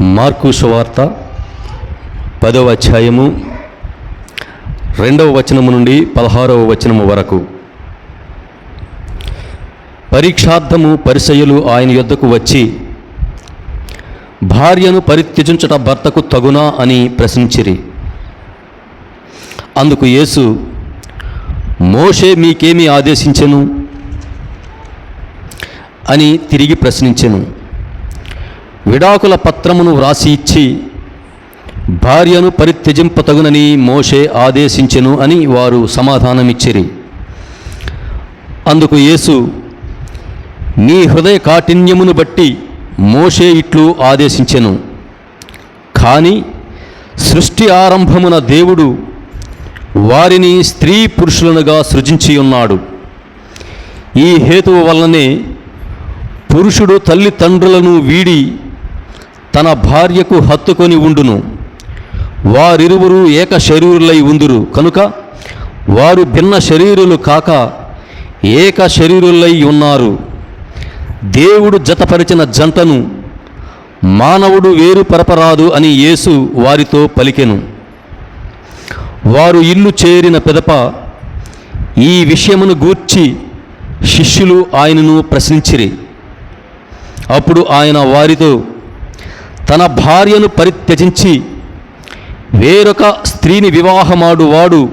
Mark సువార్త పదవ అధ్యాయము రెండవ వచనము నుండి పదహారవ వచనము వరకు. పరీక్షార్థము పరిసయ్యులు ఆయన యొద్దకు వచ్చి భార్యను పరిత్యజించుట భర్తకు తగునా అని ప్రశ్నించిరి. అందుకు యేసు మోషే మీకేమి ఆదేశించెను? అని తిరిగి ప్రశ్నించెను. విడాకుల పత్రమును వ్రాసి ఇచ్చి భార్యను పరిత్యజింపతగునని మోషే ఆదేశించెను అని వారు సమాధానమిచ్చిరి. అందుకు యేసు నీ హృదయ కాఠిన్యమును బట్టి మోషే ఇట్లు ఆదేశించెను. కానీ సృష్టి ఆరంభమున దేవుడు వారిని స్త్రీ పురుషులనుగా సృజించి ఉన్నాడు ఈ హేతువు వల్లనే పురుషుడు తల్లిదండ్రులను వీడి తన భార్యకు హత్తుకొని ఉండును. వారిరువురు ఏక శరీరులై ఉందురు. కనుక వారు భిన్న శరీరులు కాక ఏక శరీరులై ఉన్నారు. దేవుడు జతపరిచిన జంటను మానవుడు వేరు పరపరాదు అని యేసు వారితో పలికెను. వారు ఇల్లు చేరిన పెదప ఈ విషయమును గూర్చి శిష్యులు ఆయనను ప్రశ్నించిరి. అప్పుడు ఆయన వారితో తన భార్యను పరిత్యజించి వేరొక స్త్రీని వివాహమాడువాడు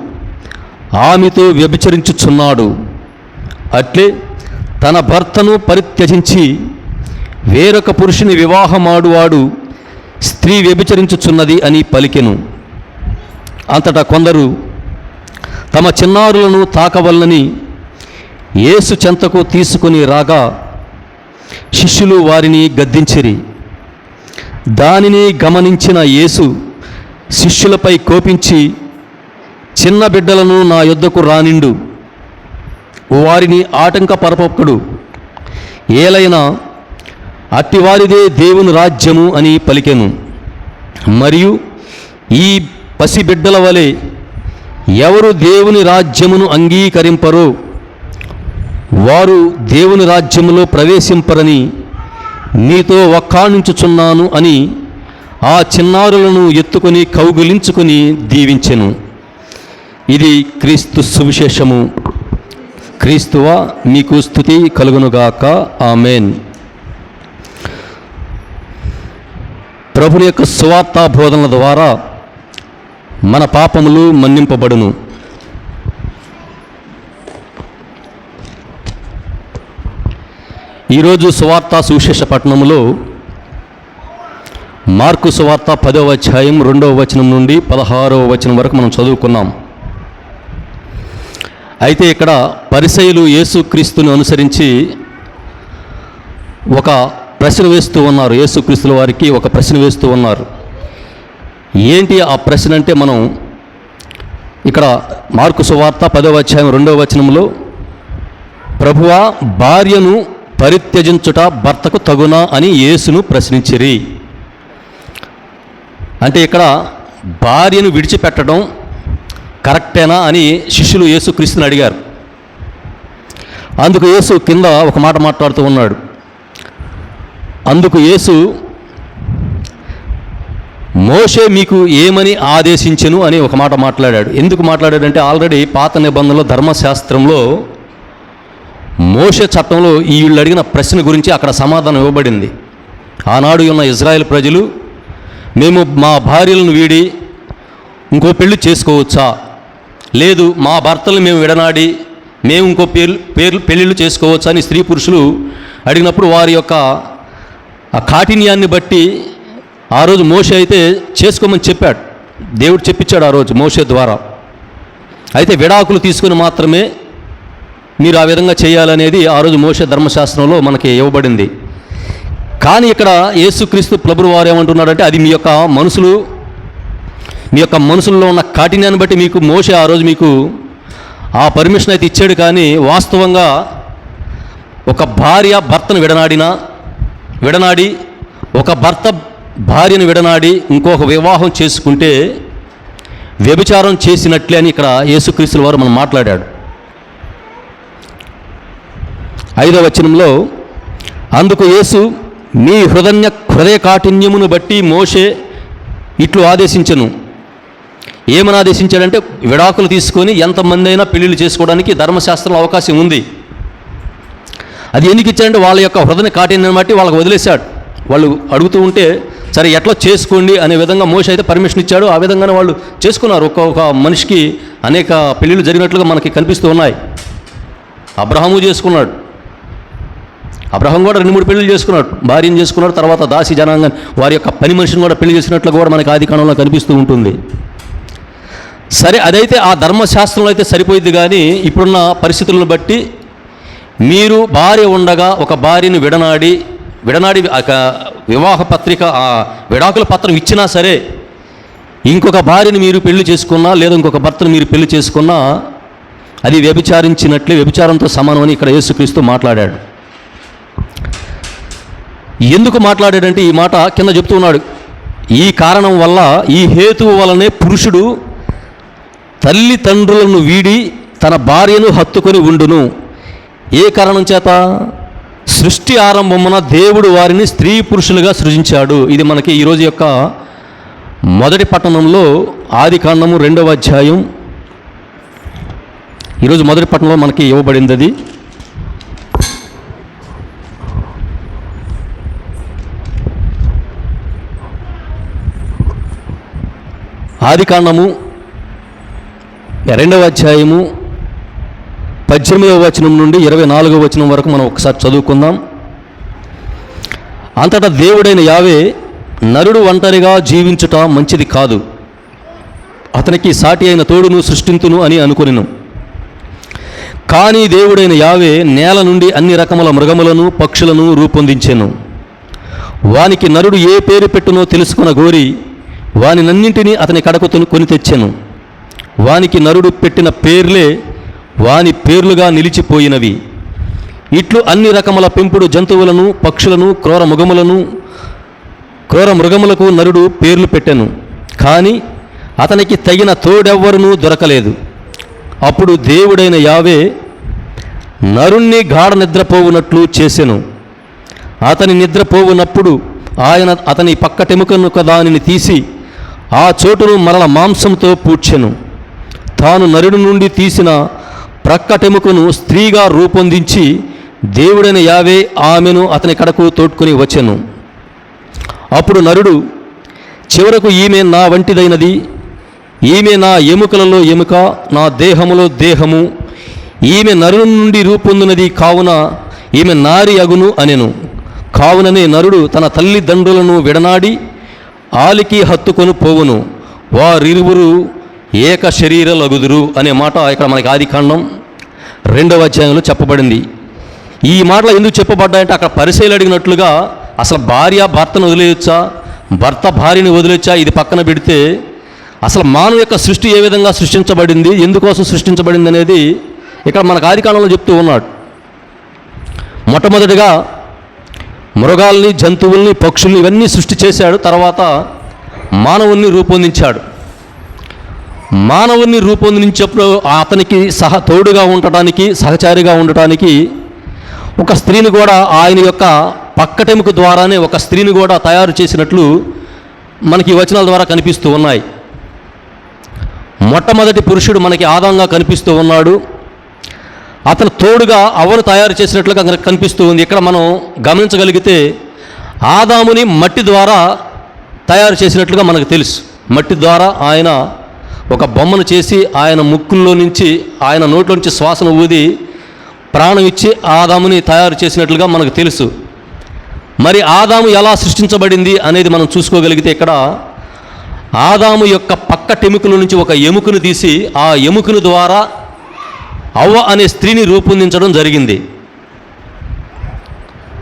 ఆమెతో వ్యభిచరించుచున్నాడు. అట్లే తన భర్తను పరిత్యజించి వేరొక పురుషుని వివాహమాడువాడు స్త్రీ వ్యభిచరించుచున్నది అని పలికెను. అంతటా కొందరు తమ చిన్నారులను తాకవల్లని యేసు చెంతకు తీసుకుని రాగా శిష్యులు వారిని గద్దించిరి. దానిని గమనించిన యేసు శిష్యులపై కోపించి చిన్న బిడ్డలను నా యొద్దకు రానిండు. వారిని ఆటంకపరపొక్కడు. ఏలైనా అట్టివారిదే దేవుని రాజ్యము అని పలికెను. మరియు ఈ పసిబిడ్డల వలె ఎవరు దేవుని రాజ్యమును అంగీకరింపరో వారు దేవుని రాజ్యములో ప్రవేశింపరని నీతో వక్కాణించుచున్నాను అని ఆ చిన్నారులను ఎత్తుకొని కౌగులించుకుని దీవించెను. ఇది క్రీస్తు సువిశేషము. క్రీస్తువా మీకు స్థుతి కలుగునుగాక. ఆమెన్. ప్రభుని యొక్క సువార్తా బోధనల ద్వారా మన పాపములు మన్నింపబడును. ఈరోజు సువార్త సువిశేష పట్టణంలో మార్కు సువార్త పదవ అధ్యాయం రెండవ వచనం నుండి పదహారవ వచనం వరకు మనం చదువుకున్నాం. అయితే ఇక్కడ పరిసయులు యేసుక్రీస్తును అనుసరించి ఒక ప్రశ్న వేస్తూ ఉన్నారు. యేసుక్రీస్తుల వారికి ఒక ప్రశ్న వేస్తూ ఉన్నారు. ఏంటి ఆ ప్రశ్న అంటే మనం ఇక్కడ మార్కు సువార్త పదవ అధ్యాయం రెండవ వచనంలో ప్రభువా భార్యను పరిత్యజించుట భర్తకు తగునా అని యేసును ప్రశ్నించిరి. అంటే ఇక్కడ భార్యను విడిచిపెట్టడం కరెక్టేనా అని శిష్యులు యేసుక్రీస్తుని అడిగారు. అందుకు యేసు కింద ఒక మాట మాట్లాడుతూ ఉన్నాడు. అందుకు యేసు మోషే మీకు ఏమని ఆదేశించెను? అని ఒక మాట మాట్లాడాడు. ఎందుకు మాట్లాడాడంటే ఆల్రెడీ పాత నిబంధనలో ధర్మశాస్త్రంలో మోష చట్టంలో ఈ వీళ్ళు అడిగిన ప్రశ్న గురించి అక్కడ సమాధానం ఇవ్వబడింది. ఆనాడు ఉన్న ఇజ్రాయెల్ ప్రజలు మేము మా భార్యలను వీడి ఇంకో పెళ్ళి చేసుకోవచ్చా? లేదు మా భర్తలు మేము విడనాడి మేము ఇంకో పేర్లు పేర్లు పెళ్ళిళ్ళు చేసుకోవచ్చా? అని స్త్రీ పురుషులు అడిగినప్పుడు వారి యొక్క ఆ కాఠిన్యాన్ని బట్టి ఆ రోజు మోష అయితే చేసుకోమని చెప్పాడు. దేవుడు చెప్పించాడు ఆ రోజు మోష ద్వారా. అయితే విడాకులు తీసుకుని మాత్రమే మీరు ఆ విధంగా చేయాలనేది ఆ రోజు మోస ధర్మశాస్త్రంలో మనకి ఇవ్వబడింది. కానీ ఇక్కడ యేసుక్రీస్తు ప్రభువు వారు ఏమంటున్నారంటే అది మీ యొక్క మనసులు మీ యొక్క మనసుల్లో ఉన్న కాఠిన్యాన్ని బట్టి మీకు మోస ఆ రోజు మీకు ఆ పర్మిషన్ అయితే ఇచ్చాడు. కానీ వాస్తవంగా ఒక భార్య భర్తను విడనాడినా విడనాడి ఒక భర్త భార్యను విడనాడి ఇంకొక వివాహం చేసుకుంటే వ్యభిచారం చేసినట్లే అని ఇక్కడ యేసుక్రీస్తుల వారు మనం మాట్లాడాడు ఐదవ వచనంలో అందుకు యేసు మీ హృదయ హృదయ కాఠిన్యమును బట్టి మోషే ఇట్లు ఆదేశించను. ఏమని ఆదేశించాడంటే విడాకులు తీసుకొని ఎంతమంది అయినా పెళ్ళిళ్ళు చేసుకోవడానికి ధర్మశాస్త్రంలో అవకాశం ఉంది. అది ఎందుకు ఇచ్చాడంటే వాళ్ళ యొక్క హృదయ కాఠిన్యం బట్టి వాళ్ళకి వదిలేశాడు. వాళ్ళు అడుగుతూ ఉంటే సరే ఎట్లా చేసుకోండి? అనే విధంగా మోష అయితే పర్మిషన్ ఇచ్చాడు. ఆ విధంగానే వాళ్ళు చేసుకున్నారు. ఒక్కొక్క మనిషికి అనేక పెళ్ళిళ్ళు జరిగినట్లుగా మనకి కనిపిస్తూ ఉన్నాయి. అబ్రహాము చేసుకున్నాడు. అబ్రహం కూడా రెండు మూడు పెళ్ళి చేసుకున్నాడు భార్యను చేసుకున్నాడు తర్వాత దాసి జనాంగం వారి యొక్క పని మనిషిని కూడా పెళ్ళి చేసినట్లు కూడా మనకి ఆది కాలంలో కనిపిస్తూ ఉంటుంది. సరే అదైతే ఆ ధర్మశాస్త్రంలో అయితే సరిపోయింది కానీ ఇప్పుడున్న పరిస్థితులను బట్టి మీరు భార్య ఉండగా ఒక భార్యను విడనాడి విడనాడి ఒక వివాహ పత్రిక ఆ విడాకుల పత్రం ఇచ్చినా సరే ఇంకొక భార్యని మీరు పెళ్ళి చేసుకున్నా లేదా ఇంకొక భర్తను మీరు పెళ్ళి చేసుకున్నా అది వ్యభిచారించినట్లే వ్యభిచారంతో సమానమని ఇక్కడ యేసుక్రీస్తు మాట్లాడాడు. ఎందుకు మాట్లాడాడంటే ఈ మాట కింద చెప్తూ ఉన్నాడు. ఈ కారణం వల్ల ఈ హేతువు వలనే పురుషుడు తల్లిదండ్రులను వీడి తన భార్యను హత్తుకొని ఉండును. ఏ కారణం చేత? సృష్టి ఆరంభమున దేవుడు వారిని స్త్రీ పురుషులుగా సృజించాడు. ఇది మనకి ఈరోజు యొక్క మొదటి పట్టణంలో ఆది కాండము రెండవ అధ్యాయం. ఈరోజు మొదటి పట్టణంలో మనకి ఇవ్వబడింది అది. ఆదికాండము రెండవ అధ్యాయము పద్దెనిమిదవ వచనం నుండి ఇరవై నాలుగవ వచనం వరకు మనం ఒకసారి చదువుకుందాం. అంతటా దేవుడైన యావే నరుడు ఒంటరిగా జీవించుట మంచిది కాదు. అతనికి సాటి అయిన తోడును సృష్టింతును అని అనుకొనిను. కానీ దేవుడైన యావే నేల నుండి అన్ని రకముల మృగములను పక్షులను రూపొందించెను. వానికి నరుడు ఏ పేరు పెట్టునో తెలుసుకున్న గోరి వానినన్నింటినీ అతని కడకు కొని తెచ్చెను. వానికి నరుడు పెట్టిన పేర్లే వాని పేర్లుగా నిలిచిపోయినవి. ఇట్లు అన్ని రకముల పెంపుడు జంతువులను పక్షులను క్రూర మృగములను క్రూర మృగములకు నరుడు పేర్లు పెట్టెను. కానీ అతనికి తగిన తోడెవ్వరునూ దొరకలేదు. అప్పుడు దేవుడైన యావే నరుణ్ణి గాఢ నిద్రపోవునట్లు చేసెను. అతని నిద్రపోవునప్పుడు ఆయన అతని పక్కటెముకను దానిని తీసి ఆ చోటును మరల మాంసంతో పూడ్చెను. తాను నరుడు నుండి తీసిన ప్రక్కటెముకను స్త్రీగా రూపొందించి దేవుడైన యావే ఆమెను అతని కడకు తోడ్కొని వచ్చెను. అప్పుడు నరుడు చివరకు ఈమె నా వంటిదైనది ఈమె నా ఎముకలలో ఎముక నా దేహములో దేహము ఈమె నరుడు నుండి రూపొందినది కావున ఈమె నారి అగును అనెను. కావుననే నరుడు తన తల్లిదండ్రులను విడనాడి ఆలికి హత్తుకొని పోవును. వారిరువురు ఏక శరీరలగుదురు అనే మాట ఇక్కడ మనకి ఆదికాండం రెండవ అధ్యాయంలో చెప్పబడింది. ఈ మాటలు ఎందుకు చెప్పబడ్డాయంటే అక్కడ పరిశీలి అడిగినట్లుగా అసలు భార్య భర్తను వదిలేయచ్చా? భర్త భార్యని వదిలేచ్చా ఇది పక్కన పెడితే అసలు మానవ యొక్క సృష్టి ఏ విధంగా సృష్టించబడింది? ఎందుకోసం సృష్టించబడింది అనేది ఇక్కడ మనకు ఆదికాండంలో చెప్తూ ఉన్నాడు. మొట్టమొదటిగా మృగాల్ని జంతువుల్ని పక్షుల్ని ఇవన్నీ సృష్టి చేశాడు. తర్వాత మానవుణ్ణి రూపొందించాడు. మానవుణ్ణి రూపొందించినప్పుడు అతనికి సహ తోడుగా ఉండటానికి సహచారిగా ఉండటానికి ఒక స్త్రీని కూడా ఆయన యొక్క పక్కటెముక ద్వారానే ఒక స్త్రీని కూడా తయారు చేసినట్లు మనకి వచనాల ద్వారా కనిపిస్తూ ఉన్నాయి. మొట్టమొదటి పురుషుడు మనకి ఆదంగా కనిపిస్తూ ఉన్నాడు. అతను తోడుగా అవను తయారు చేసినట్లుగా మనకు కనిపిస్తూ ఉంది. ఇక్కడ మనం గమనించగలిగితే ఆదాముని మట్టి ద్వారా తయారు చేసినట్లుగా మనకు తెలుసు. మట్టి ద్వారా ఆయన ఒక బొమ్మను చేసి ఆయన ముక్కుల్లో నుంచి ఆయన నోట్లో నుంచి శ్వాసను ఊది ప్రాణం ఇచ్చి ఆదాముని తయారు చేసినట్లుగా మనకు తెలుసు. మరి ఆదాము ఎలా సృష్టించబడింది అనేది మనం చూసుకోగలిగితే ఇక్కడ ఆదాము యొక్క పక్క టెముకల నుంచి ఒక ఎముకను తీసి ఆ ఎముకను ద్వారా అవ్వ అనే స్త్రీని రూపొందించడం జరిగింది.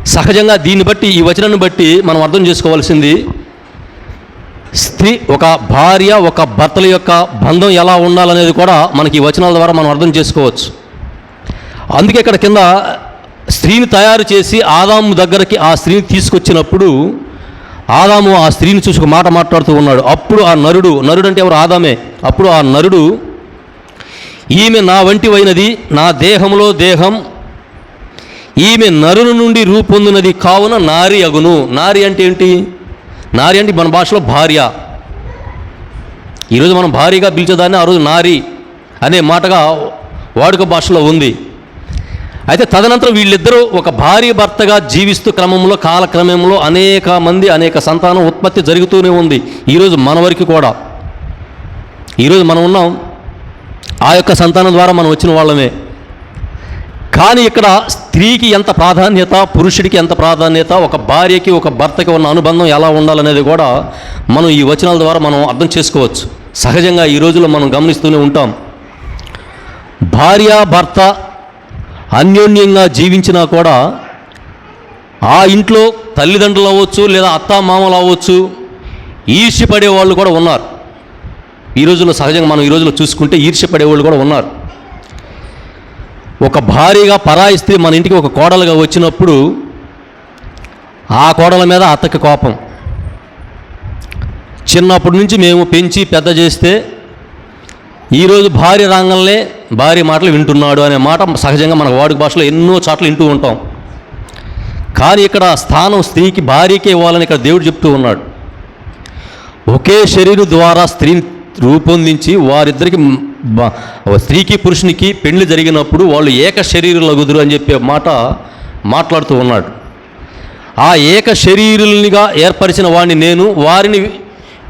సహజంగా దీన్ని బట్టి ఈ వచనాన్ని బట్టి మనం అర్థం చేసుకోవాల్సింది స్త్రీ ఒక భార్య ఒక భర్తల యొక్క బంధం ఎలా ఉండాలనేది కూడా మనకి ఈ వచనాల ద్వారా మనం అర్థం చేసుకోవచ్చు. అందుకే ఇక్కడ కింద స్త్రీని తయారు చేసి ఆదాము దగ్గరికి ఆ స్త్రీని తీసుకొచ్చినప్పుడు ఆదాము ఆ స్త్రీని చూసి ఒక మాట మాట్లాడుతూ ఉన్నాడు. అప్పుడు ఆ నరుడు నరుడు అంటే ఎవరు? ఆదామే. అప్పుడు ఆ నరుడు ఈమె నా వంటివైనది నా దేహంలో దేహం. ఈమె నరుని నుండి రూపొందినది కావున నారి అగును. నారి అంటే ఏంటి? నారి అంటే మన భాషలో భార్య. ఈరోజు మనం భారీగా పిలిచేదాన్ని ఆ రోజు నారి అనే మాటగా వాడుక భాషలో ఉంది. అయితే తదనంతరం వీళ్ళిద్దరూ ఒక భార్య భర్తగా జీవిస్తూ క్రమంలో కాలక్రమంలో అనేక మంది అనేక సంతానం ఉత్పత్తి జరుగుతూనే ఉంది. ఈరోజు మన వరకు కూడా. ఈరోజు మనం ఉన్నాం ఆ యొక్క సంతానం ద్వారా మనం వచ్చిన వాళ్ళమే. కానీ ఇక్కడ స్త్రీకి ఎంత ప్రాధాన్యత పురుషుడికి ఎంత ప్రాధాన్యత ఒక భార్యకి ఒక భర్తకి ఉన్న అనుబంధం ఎలా ఉండాలనేది కూడా మనం ఈ వచనాల ద్వారా మనం అర్థం చేసుకోవచ్చు. సహజంగా ఈ రోజుల్లో మనం గమనిస్తూనే ఉంటాం. భార్య భర్త అన్యోన్యంగా జీవించినా కూడా ఆ ఇంట్లో తల్లిదండ్రులు అవ్వచ్చు లేదా అత్త మామలు అవ్వచ్చు ఈర్ష్యపడే వాళ్ళు కూడా ఉన్నారు. ఈ రోజుల్లో సహజంగా మనం ఈ రోజుల్లో చూసుకుంటే ఈర్ష్యపడే వాళ్ళు కూడా ఉన్నారు. ఒక భారీగా పరాయి స్త్రీ మన ఇంటికి ఒక కోడలుగా వచ్చినప్పుడు ఆ కోడల మీద అత్తకి కోపం. చిన్నప్పటి నుంచి మేము పెంచి పెద్ద చేస్తే ఈరోజు భార్య రంగంలో భార్య మాటలు వింటున్నాడు అనే మాట సహజంగా మన వాడుక భాషలో ఎన్నో చాట్లు వింటూ ఉంటాం. కానీ ఇక్కడ స్థానం స్త్రీకి భార్యకే ఇవ్వాలని ఇక్కడ దేవుడు చెప్తూ ఉన్నాడు. ఒకే శరీరం ద్వారా స్త్రీని రూపొందించి వారిద్దరికి స్త్రీకి పురుషునికి పెళ్ళి జరిగినప్పుడు వాళ్ళు ఏక శరీరులగుదురు అని చెప్పే మాట మాట్లాడుతూ ఉన్నాడు. ఆ ఏక శరీరునిగా ఏర్పరిచిన వాడిని నేను వారిని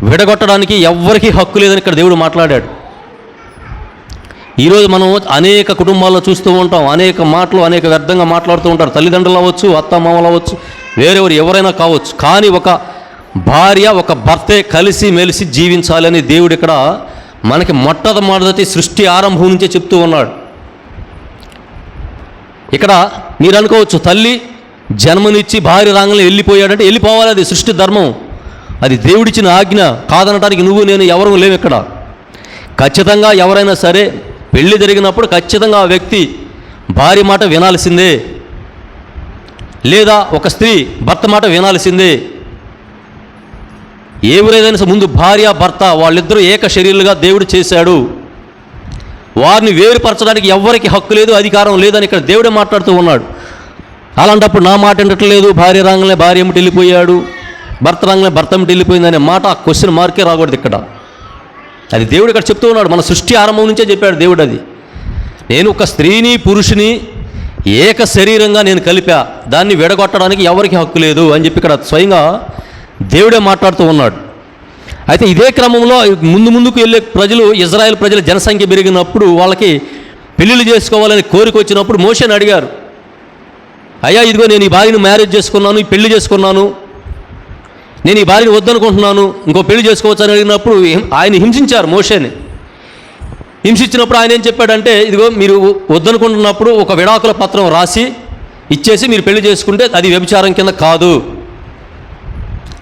విడగొట్టడానికి ఎవ్వరికీ హక్కు లేదని ఇక్కడ దేవుడు మాట్లాడాడు. ఈరోజు మనం అనేక కుటుంబాల్లో చూస్తూ ఉంటాం అనేక మాటలు అనేక వ్యర్థంగా మాట్లాడుతూ ఉంటారు. తల్లిదండ్రులు అవ్వచ్చు అత్తమామలు అవ్వచ్చు వేరెవరు ఎవరైనా కావచ్చు. కానీ ఒక భార్య ఒక భర్తే కలిసి మెలిసి జీవించాలని దేవుడు ఇక్కడ మనకి మొట్టమొదటి సృష్టి ఆరంభం నుంచే చెప్తూ ఉన్నాడు. ఇక్కడ మీరు అనుకోవచ్చు తల్లి జన్మనిచ్చి భార్య రాగానే వెళ్ళిపోయాడంటే వెళ్ళిపోవాలి అది సృష్టి ధర్మం. అది దేవుడిచ్చిన ఆజ్ఞ కాదనటానికి నువ్వు నేను ఎవరు లేవు ఇక్కడ. ఖచ్చితంగా ఎవరైనా సరే పెళ్ళి జరిగినప్పుడు ఖచ్చితంగా ఆ వ్యక్తి భార్య మాట వినాల్సిందే. లేదా ఒక స్త్రీ భర్త మాట వినాల్సిందే. ఎవరైనా సరే ముందు భార్య భర్త వాళ్ళిద్దరూ ఏక శరీరులుగా దేవుడు చేశాడు. వారిని వేరుపరచడానికి ఎవ్వరికి హక్కు లేదు అధికారం లేదని ఇక్కడ దేవుడే మాట్లాడుతూ ఉన్నాడు. అలాంటప్పుడు నా మాట వినట్లేదు భార్య రాగానే భార్య ఏమిటి వెళ్ళిపోయాడు? భర్త రాగానే భర్త ఏమిటి వెళ్ళిపోయింది అనే మాట ఆ క్వశ్చన్ మార్కే రాకూడదు ఇక్కడ. అది దేవుడు ఇక్కడ చెప్తూ ఉన్నాడు మన సృష్టి ఆరంభం నుంచే చెప్పాడు దేవుడు అది. నేను ఒక స్త్రీని పురుషుని ఏక శరీరంగా నేను కలిపా దాన్ని విడగొట్టడానికి ఎవరికి హక్కు లేదు అని చెప్పి ఇక్కడ స్వయంగా దేవుడే మాట్లాడుతూ ఉన్నాడు. అయితే ఇదే క్రమంలో ముందు ముందుకు వెళ్ళే ప్రజలు ఇజ్రాయెల్ ప్రజల జనసంఖ్య పెరిగినప్పుడు వాళ్ళకి పెళ్ళిళ్ళు చేసుకోవాలని కోరిక వచ్చినప్పుడు మోషన్ అడిగారు. అయ్యా ఇదిగో నేను ఈ భార్యను మ్యారేజ్ చేసుకున్నాను ఈ పెళ్ళి చేసుకున్నాను. నేను ఈ భార్యను వద్దనుకుంటున్నాను ఇంకో పెళ్ళి చేసుకోవచ్చని అడిగినప్పుడు ఆయన హింసించారు మోషేని. హింసించినప్పుడు ఆయన ఏం చెప్పాడంటే ఇదిగో మీరు వద్దనుకుంటున్నప్పుడు ఒక విడాకుల పత్రం రాసి ఇచ్చేసి మీరు పెళ్ళి చేసుకుంటే అది వ్యభిచారం కింద కాదు.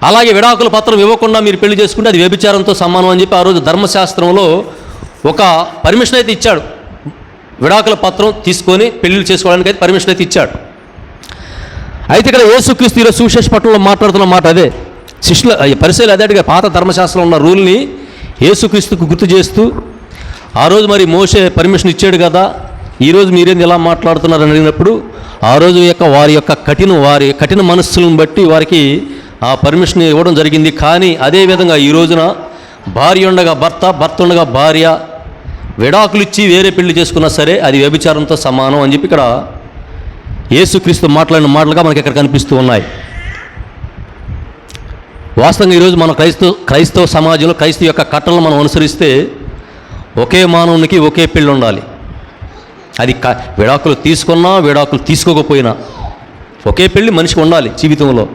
అలాగే విడాకుల పత్రం ఇవ్వకుండా మీరు పెళ్ళి చేసుకుంటే అది వ్యభిచారంతో సమానం అని చెప్పి ఆ రోజు ధర్మశాస్త్రంలో ఒక పర్మిషన్ అయితే ఇచ్చాడు. విడాకుల పత్రం తీసుకొని పెళ్ళి చేసుకోవడానికి అయితే పర్మిషన్ అయితే ఇచ్చాడు. అయితే ఇక్కడ యేసుక్రీస్తు ఈరోజు సువిశేష పట్టణంలో మాట్లాడుతున్న మాట అదే. శిష్యుల పరిశీలి అదే అడిగా పాత ధర్మశాస్త్రంలో ఉన్న రూల్ని యేసుక్రీస్తుకు గుర్తు చేస్తూ ఆ రోజు మరి మోసే పర్మిషన్ ఇచ్చాడు కదా. ఈరోజు మీరేంది ఎలా మాట్లాడుతున్నారని అడిగినప్పుడు ఆ రోజు యొక్క వారి యొక్క కఠిన వారి కఠిన మనస్సులను బట్టి వారికి ఆ పర్మిషన్ ఇవ్వడం జరిగింది. కానీ అదే విధంగా ఈ రోజున భార్య ఉండగా భర్త భర్త ఉండగా భార్య విడాకులు ఇచ్చి వేరే పెళ్ళి చేసుకున్నా సరే అది వ్యభిచారంతో సమానం అని చెప్పి ఇక్కడ యేసుక్రీస్తు మాట్లాడిన మాటలుగా మనకి ఇక్కడ కనిపిస్తూ ఉన్నాయి. వాస్తవంగా ఈరోజు మన క్రైస్తవ క్రైస్తవ సమాజంలో క్రైస్తవ యొక్క కట్టలను మనం అనుసరిస్తే ఒకే మానవునికి ఒకే పెళ్ళి ఉండాలి. అది క విడాకులు తీసుకున్నా విడాకులు తీసుకోకపోయినా ఒకే పెళ్ళి మనిషికి ఉండాలి జీవితంలో.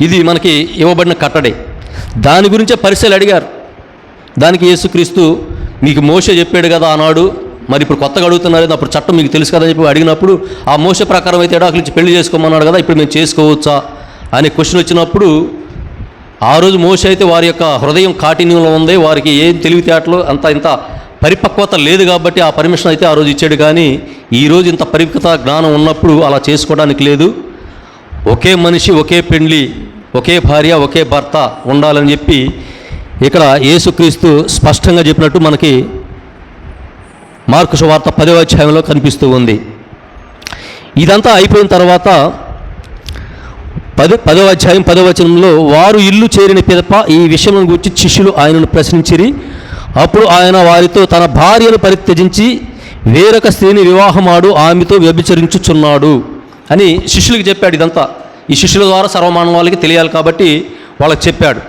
ఇది మనకి ఇవ్వబడిన కట్టడే. దాని గురించే పరిశీలి అడిగారు. దానికి యేసుక్రీస్తు మీకు మోస చెప్పాడు కదా ఆనాడు మరి ఇప్పుడు కొత్తగా అడుగుతున్నారు అప్పుడు చట్టం మీకు తెలుసు కదా అని చెప్పి అడిగినప్పుడు ఆ మోస ప్రకారం అయితే ఎడాకులు పెళ్ళి చేసుకోమన్నాడు కదా ఇప్పుడు మేము చేసుకోవచ్చా? అనే క్వశ్చన్ వచ్చినప్పుడు ఆ రోజు మోస అయితే వారి యొక్క హృదయం కాఠిన్యంలో ఉంది వారికి ఏం తెలివితేటలు అంత ఇంత పరిపక్వత లేదు కాబట్టి ఆ పర్మిషన్ అయితే ఆ రోజు ఇచ్చాడు. కానీ ఈ రోజు ఇంత పరిపక్వత జ్ఞానం ఉన్నప్పుడు అలా చేసుకోవడానికి లేదు. ఒకే మనిషి ఒకే పెండ్లి ఒకే భార్య ఒకే భర్త ఉండాలని చెప్పి ఇక్కడ యేసుక్రీస్తు స్పష్టంగా చెప్పినట్టు మనకి మార్కు సువార్త పదవ అధ్యాయంలో కనిపిస్తూ ఉంది. ఇదంతా అయిపోయిన తర్వాత పది పదవ అధ్యాయం పదవచనంలో వారు ఇల్లు చేరిన పిదప ఈ విషయం గురించి శిష్యులు ఆయనను ప్రశ్నించిరి. అప్పుడు ఆయన వారితో తన భార్యను పరిత్యజించి వేరొక స్త్రీని వివాహమాడు ఆమెతో వ్యభిచరించుచున్నాడు అని శిష్యులకు చెప్పాడు ఇదంతా. ఈ శిష్యుల ద్వారా సర్వమానవాళ్ళకి తెలియాలి కాబట్టి వాళ్ళకి చెప్పాడు.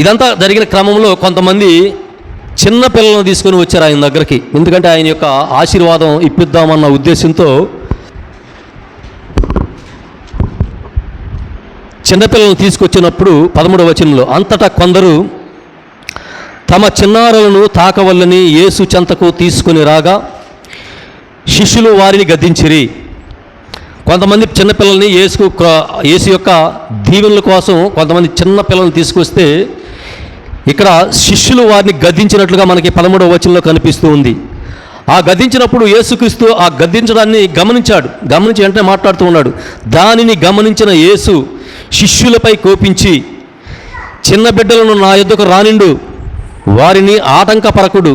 ఇదంతా జరిగిన క్రమంలో కొంతమంది చిన్న పిల్లలను తీసుకొని వచ్చారు ఆయన దగ్గరికి. ఎందుకంటే ఆయన యొక్క ఆశీర్వాదం ఇప్పిద్దామన్న ఉద్దేశంతో చిన్నపిల్లలను తీసుకొచ్చినప్పుడు పదమూడవ వచనంలో అంతటా కొందరు తమ చిన్నారులను తాకవల్లని యేసు చెంతకు తీసుకొని రాగా శిష్యులు వారిని గద్దించిరి. కొంతమంది చిన్నపిల్లల్ని యేసుకు ఏసు యేసు యొక్క దీవెనల కోసం కొంతమంది చిన్న పిల్లల్ని తీసుకొస్తే ఇక్కడ శిష్యులు వారిని గద్దించినట్లుగా మనకి పదమూడవ వచనంలో కనిపిస్తూ ఉంది. ఆ గద్దించినప్పుడు యేసుక్రీస్తు ఆ గద్దించడాన్ని గమనించాడు. గమనించి వెంటనే మాట్లాడుతూ ఉన్నాడు. దానిని గమనించిన యేసు శిష్యులపై కోపించి చిన్న బిడ్డలను నా యొద్దకు రానిండు. వారిని ఆటంకపరకుడు.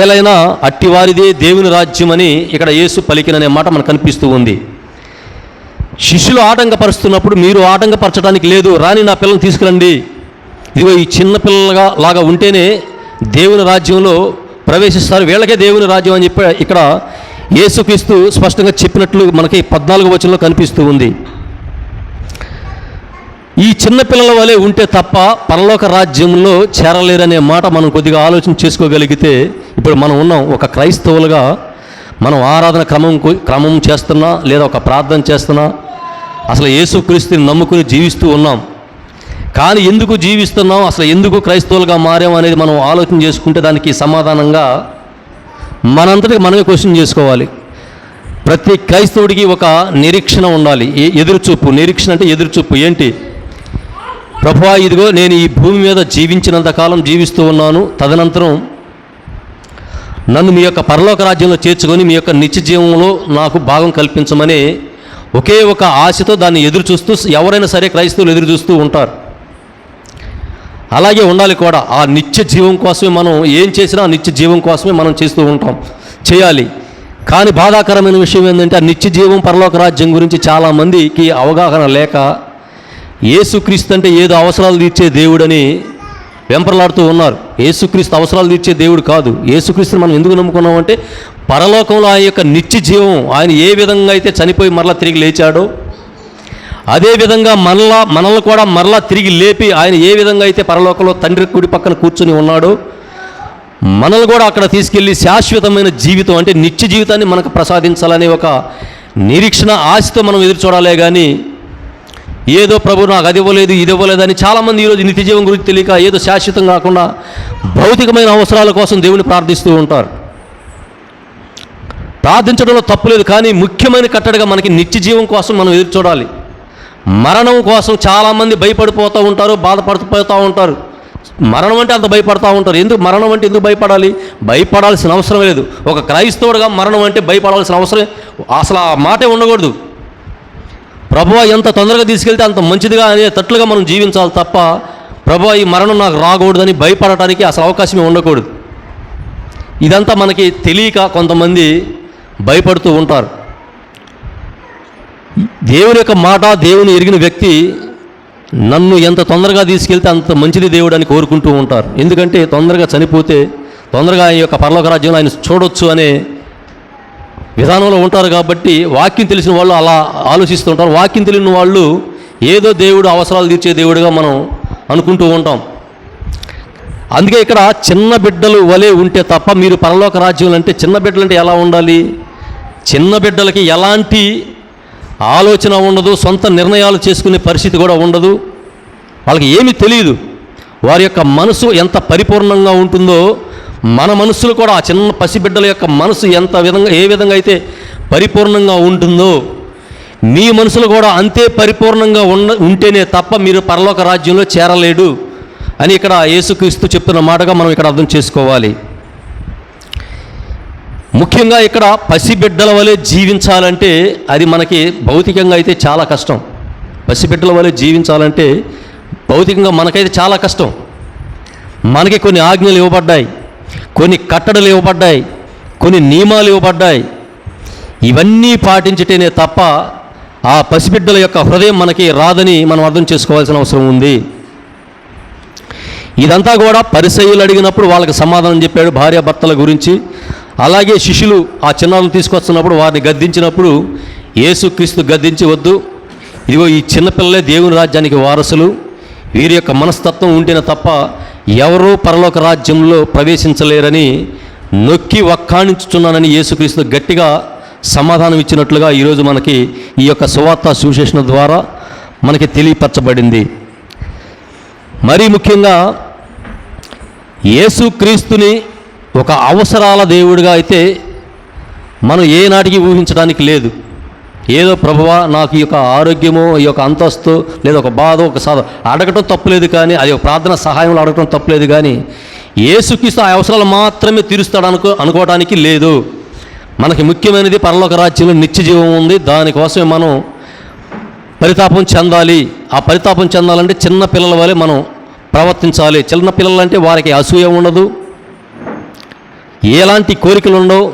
ఏలైనా అట్టివారిదే దేవుని రాజ్యమని ఇక్కడ యేసు పలికిననే మాట మనకు కనిపిస్తూ ఉంది. శిష్యులు ఆటంకపరుస్తున్నప్పుడు మీరు ఆటంకపరచడానికి లేదు రాని నా పిల్లల్ని తీసుకురండి. ఇదిగో ఈ చిన్నపిల్లలుగా లాగా ఉంటేనే దేవుని రాజ్యంలో ప్రవేశిస్తారు. వీళ్ళకే దేవుని రాజ్యం అని చెప్పి ఇక్కడ యేసుక్రీస్తు స్పష్టంగా చెప్పినట్లు మనకి పద్నాలుగు వచనంలో కనిపిస్తూ ఉంది. ఈ చిన్నపిల్లల వలె ఉంటే తప్ప పరలోక రాజ్యంలో చేరలేరనే మాట మనం కొద్దిగా ఆలోచన చేసుకోగలిగితే ఇప్పుడు మనం ఉన్నాం. ఒక క్రైస్తవులుగా మనం ఆరాధన క్రమం క్రమం చేస్తున్నా లేదా ఒక ప్రార్థన చేస్తున్నా అసలు యేసుక్రీస్తుని నమ్ముకుని జీవిస్తూ ఉన్నాం. కానీ ఎందుకు జీవిస్తున్నాం? అసలు ఎందుకు క్రైస్తవులుగా మారాం అనేది మనం ఆలోచన చేసుకుంటే దానికి సమాధానంగా మనంతటికి మనమే క్వశ్చన్ చేసుకోవాలి. ప్రతి క్రైస్తవుడికి ఒక నిరీక్షణ ఉండాలి. ఎదురుచూపు నిరీక్షణ అంటే ఎదురుచూపు ఏంటి? ప్రభువా ఇదిగో నేను ఈ భూమి మీద జీవించినంత కాలం జీవిస్తూ ఉన్నాను. తదనంతరం నన్ను మీ యొక్క పరలోక రాజ్యంలో చేర్చుకొని మీ యొక్క నిత్య జీవంలో నాకు భాగం కల్పించమని ఒకే ఒక ఆశతో దాన్ని ఎదురు చూస్తూ ఎవరైనా సరే క్రైస్తవులు ఎదురు చూస్తూ ఉంటారు. అలాగే ఉండాలి కూడా. ఆ నిత్య జీవం కోసమే మనం ఏం చేసినా ఆ నిత్య జీవం కోసమే మనం చేస్తూ ఉంటాం. చేయాలి. కానీ బాధాకరమైన విషయం ఏంటంటే ఆ నిత్య జీవం పరలోక రాజ్యం గురించి చాలామందికి అవగాహన లేక ఏసుక్రీస్తు అంటే ఏదో అవసరాలు తీర్చే దేవుడని వెంపర్లాడుతూ ఉన్నారు. ఏసుక్రీస్తు అవసరాలు తీర్చే దేవుడు కాదు. ఏసుక్రీస్తుని మనం ఎందుకు నమ్ముకున్నామంటే పరలోకంలో ఆయన యొక్క నిత్య జీవం ఆయన ఏ విధంగా అయితే చనిపోయి మరలా తిరిగి లేచాడో అదేవిధంగా మనలా మనల్ని కూడా మరలా తిరిగి లేపి ఆయన ఏ విధంగా అయితే పరలోకంలో తండ్రి కుడి పక్కన కూర్చుని ఉన్నాడో మనల్ని కూడా అక్కడ తీసుకెళ్ళి శాశ్వతమైన జీవితం అంటే నిత్య జీవితాన్ని మనకు ప్రసాదించాలనే ఒక నిరీక్షణ ఆశతో మనం ఎదురు చూడాలే కానీ ఏదో ప్రభు నాకు అది ఇవ్వలేదు ఇది ఇవ్వలేదు అని చాలామంది ఈరోజు నిత్య జీవం గురించి తెలియక ఏదో శాశ్వతం కాకుండా భౌతికమైన అవసరాల కోసం దేవుని ప్రార్థిస్తూ ఉంటారు. ప్రార్థించడంలో తప్పులేదు కానీ ముఖ్యమైన కట్టడిగా మనకి నిత్య జీవం కోసం మనం ఎదురు చూడాలి. మరణం కోసం చాలామంది భయపడిపోతూ ఉంటారు బాధపడిపోతూ ఉంటారు. మరణం అంటే అంత భయపడతా ఉంటారు. ఎందుకు మరణం అంటే ఎందుకు భయపడాలి? భయపడాల్సిన అవసరం లేదు. ఒక క్రైస్తవుడుగా మరణం అంటే భయపడాల్సిన అవసరం అసలు ఆ మాటే ఉండకూడదు. ప్రభువా ఎంత తొందరగా తీసుకెళ్తే అంత మంచిదిగా అనే తట్లుగా మనం జీవించాలి తప్ప ప్రభు ఈ మరణం నాకు రాకూడదని భయపడటానికి అసలు అవకాశమే ఉండకూడదు. ఇదంతా మనకి తెలియక కొంతమంది భయపడుతూ ఉంటారు. దేవుని యొక్క మాట దేవుని ఎరిగిన వ్యక్తి నన్ను ఎంత తొందరగా తీసుకెళ్తే అంత మంచిది దేవుడు అని కోరుకుంటూ ఉంటారు. ఎందుకంటే తొందరగా చనిపోతే తొందరగా ఆయన యొక్క పరలోక రాజ్యంలో ఆయన చూడొచ్చు అనే విధానంలో ఉంటారు కాబట్టి వాక్యం తెలిసిన వాళ్ళు అలా ఆలోచిస్తూ ఉంటారు. వాక్యం తెలియని వాళ్ళు ఏదో దేవుడు అవసరాలు తీర్చే దేవుడిగా మనం అనుకుంటూ ఉంటాం. అందుకే ఇక్కడ చిన్న బిడ్డలు వలె ఉంటే తప్ప మీరు పరలోక రాజ్యం అంటే చిన్న బిడ్డలు అంటే ఎలా ఉండాలి? చిన్న బిడ్డలకి ఎలాంటి ఆలోచన ఉండదు సొంత నిర్ణయాలు చేసుకునే పరిస్థితి కూడా ఉండదు. వాళ్ళకి ఏమీ తెలియదు. వారి యొక్క మనసు ఎంత పరిపూర్ణంగా ఉంటుందో మన మనసులు కూడా ఆ చిన్న పసిబిడ్డల యొక్క మనసు ఎంత విధంగా ఏ విధంగా అయితే పరిపూర్ణంగా ఉంటుందో మీ మనసులు కూడా అంతే పరిపూర్ణంగా ఉన్న ఉంటేనే తప్ప మీరు పరలోక రాజ్యంలో చేరలేడు అని ఇక్కడ యేసుక్రీస్తు చెప్తున్న మాటగా మనం ఇక్కడ అర్థం చేసుకోవాలి. ముఖ్యంగా ఇక్కడ పసిబిడ్డల వలె జీవించాలంటే అది మనకి భౌతికంగా అయితే చాలా కష్టం. పసిబిడ్డల వలె జీవించాలంటే భౌతికంగా మనకైతే చాలా కష్టం. మనకి కొన్ని ఆజ్ఞలు ఇవ్వబడ్డాయి. కొన్ని కట్టడలు ఇవ్వబడ్డాయి. కొన్ని నియమాలు ఇవ్వబడ్డాయి. ఇవన్నీ పాటించటేనే తప్ప ఆ పసిబిడ్డల యొక్క హృదయం మనకి రాదని మనం అర్థం చేసుకోవాల్సిన అవసరం ఉంది. ఇదంతా కూడా పరిసయ్యులు అడిగినప్పుడు వాళ్ళకి సమాధానం చెప్పాడు భార్యాభర్తల గురించి. అలాగే శిష్యులు ఆ చిన్నారులు తీసుకొస్తున్నప్పుడు వారిని గద్దించినప్పుడు యేసుక్రీస్తు గద్దించి వద్దు. ఇదిగో ఈ చిన్నపిల్లలే దేవుని రాజ్యానికి వారసులు. వీరి యొక్క మనస్తత్వం ఉంటేనే తప్ప ఎవరూ పరలోక రాజ్యంలో ప్రవేశించలేరని నొక్కి వక్కాణించుచున్నానని యేసుక్రీస్తు గట్టిగా సమాధానం ఇచ్చినట్లుగా ఈరోజు మనకి ఈ యొక్క సువార్త సువిశేషణ ద్వారా మనకి తెలియపరచబడింది. మరీ ముఖ్యంగా యేసుక్రీస్తుని ఒక అవసరాల దేవుడిగా అయితే మనం ఏనాటికి ఊహించడానికి లేదు. ఏదో ప్రభువా నాకు ఈ యొక్క ఆరోగ్యము ఈ యొక్క అంతస్తు లేదా ఒక బాధ ఒక సాధ అడగటం తప్పులేదు కానీ అది ఒక ప్రార్థన సహాయంలో అడగటం తప్పులేదు కానీ ఏసుక్రీస్తు ఆ అవసరాలు మాత్రమే తీరుస్తాడు అనుకో అనుకోవడానికి లేదు. మనకి ముఖ్యమైనది పరలోక రాజ్యంలో నిత్య జీవం ఉంది. దానికోసమే మనం పరితాపం చెందాలి. ఆ పరితాపం చెందాలంటే చిన్న పిల్లల వలె మనం ప్రవర్తించాలి. చిన్న పిల్లలంటే వారికి అసూయ ఉండదు. ఎలాంటి కోరికలు ఉండవు.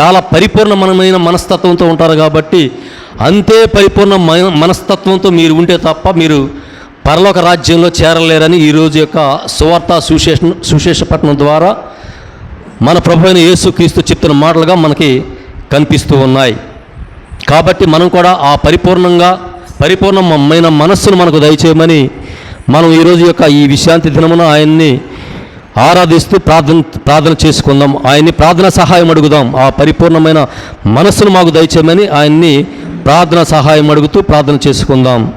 చాలా పరిపూర్ణమైన మనస్తత్వంతో ఉంటారు కాబట్టి అంతే పరిపూర్ణ మనస్తత్వంతో మీరు ఉంటే తప్ప మీరు పరలోక రాజ్యంలో చేరలేరని ఈరోజు యొక్క సువార్త సుశేష సుశేషపట్నం ద్వారా మన ప్రభు అయిన యేసుక్రీస్తు చెప్తున్న మాటలుగా మనకి కనిపిస్తూ ఉన్నాయి. కాబట్టి మనం కూడా ఆ పరిపూర్ణంగా పరిపూర్ణమైన మనస్సును మనకు దయచేయమని మనం ఈరోజు యొక్క ఈ విశ్రాంతి దినమున ఆయన్ని ఆరాధిస్తూ ప్రార్థన ప్రార్థన చేసుకుందాం. ఆయన్ని ప్రార్థన సహాయం అడుగుదాం. ఆ పరిపూర్ణమైన మనస్సును మాకు దయచేయమని ఆయన్ని ప్రార్థన సహాయం అడుగుతూ ప్రార్థన చేసుకుందాం.